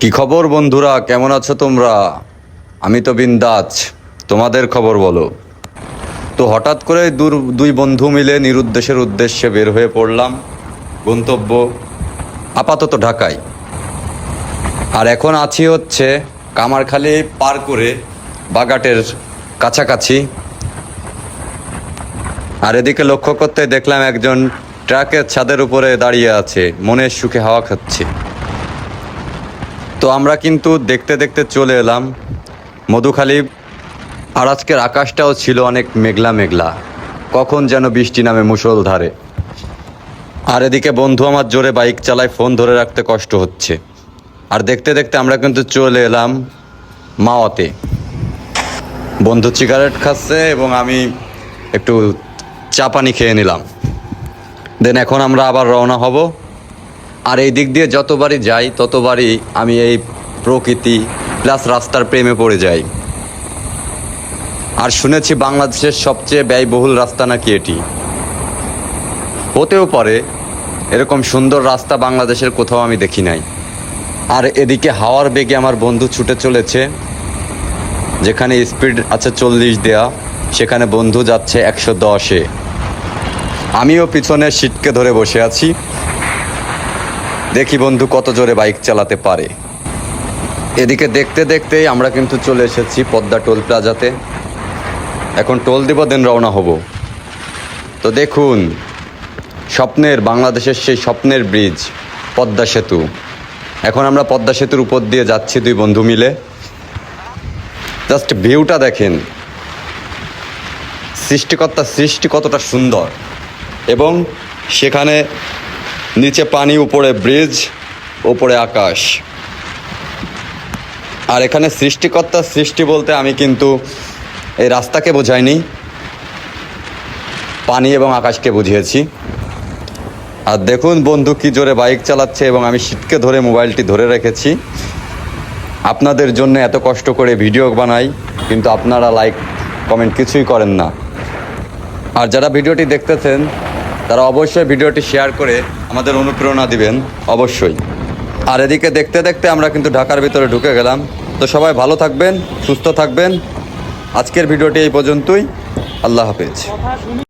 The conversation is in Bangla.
কি খবর বন্ধুরা? কেমন আছো তোমরা? আমি তো বিন্দাজ তোমাদের খবর বলো। তো হঠাৎ করে দুই বন্ধু মিলে নিরুদ্দেশের উদ্দেশ্যে বের হয়ে পড়লাম। গন্তব্য আপাতত ঢাকায়। আর এখন আছি হচ্ছে কামারখালি পার করে বাগাটের কাছাকাছি। আর এদিকে লক্ষ্য করতে দেখলাম একজন ট্রাকের ছাদের উপরে দাঁড়িয়ে আছে। মনের সুখে হাওয়া খাচ্ছে। তো আমরা কিন্তু দেখতে দেখতে চলে এলাম। মধুখালী, আর আজকের আকাশটাও ছিল অনেক মেঘলা মেঘলা। কখন যেন বৃষ্টি নামে মুষলধারে। আর এদিকে বন্ধু আমার জোরে বাইক চালায়, ফোন ধরে রাখতে কষ্ট হচ্ছে। আর দেখতে দেখতে আমরা কিন্তু চলে এলাম মাওয়াতে। বন্ধু সিগারেট খাচ্ছে এবং আমি একটু চা পানি খেয়ে নিলাম। দেন এখন আমরা আবার রওনা হব। আর এই দিক দিয়ে যতবারই যাই, ততবারই আমি এই প্রকৃতি প্লাস রাস্তার প্রেমে পড়ে যাই। আর শুনেছি বাংলাদেশের সবচেয়ে ব্যয়বহুল রাস্তা নাকি এটি। হতেও পারে, এরকম সুন্দর রাস্তা বাংলাদেশের কোথাও আমি দেখি নাই। আর এদিকে হাওয়ার বেগে আমার বন্ধু ছুটে চলেছে, যেখানে স্পিড আছে চল্লিশ দেয়া, সেখানে বন্ধু যাচ্ছে একশো দশে। আমিও পিছনে সিটকে ধরে বসে আছি। দেখি বন্ধু কত জোরে বাইক চালাতে পারে। এদিকে দেখতে দেখতেই আমরা কিন্তু চলে এসেছি পদ্মা টোল প্লাজাতে। এখন টোল দিব দেন রওনা হব। তো দেখুন, স্বপ্নের, বাংলাদেশের সেই স্বপ্নের ব্রিজ পদ্মা সেতু। এখন আমরা পদ্মা সেতুর উপর দিয়ে যাচ্ছি দুই বন্ধু মিলে। জাস্ট ভিউটা দেখেন। সৃষ্টিকর্তা সৃষ্টি কতটা সুন্দর। এবং সেখানে নিচে পানি, উপরে ব্রিজ, উপরে আকাশ। আর এখানে সৃষ্টিকর্তার সৃষ্টি বলতে আমি কিন্তু এই রাস্তাকে বোঝাইনি। পানি এবং আকাশকে বুঝিয়েছি। আর দেখুন বন্ধু, কি জোরে বাইক চালাচ্ছে এবং আমি শীতকে ধরে মোবাইলটি ধরে রেখেছি। আপনাদের জন্য এত কষ্ট করে ভিডিও বানাই, কিন্তু আপনারা লাইক, কমেন্ট কিছুই করেন না। আর যারা ভিডিওটি দেখতেছেন তারা অবশ্যই ভিডিওটি শেয়ার করে আমাদের অনুপ্রেরণা দিবেন, অবশ্যই। আর এদিকে দেখতে দেখতে আমরা কিন্তু ঢাকার ভিতরে ঢুকে গেলাম। তো সবাই ভালো থাকবেন, সুস্থ থাকবেন। আজকের ভিডিওটি এই পর্যন্তই। আল্লাহ হাফেজ।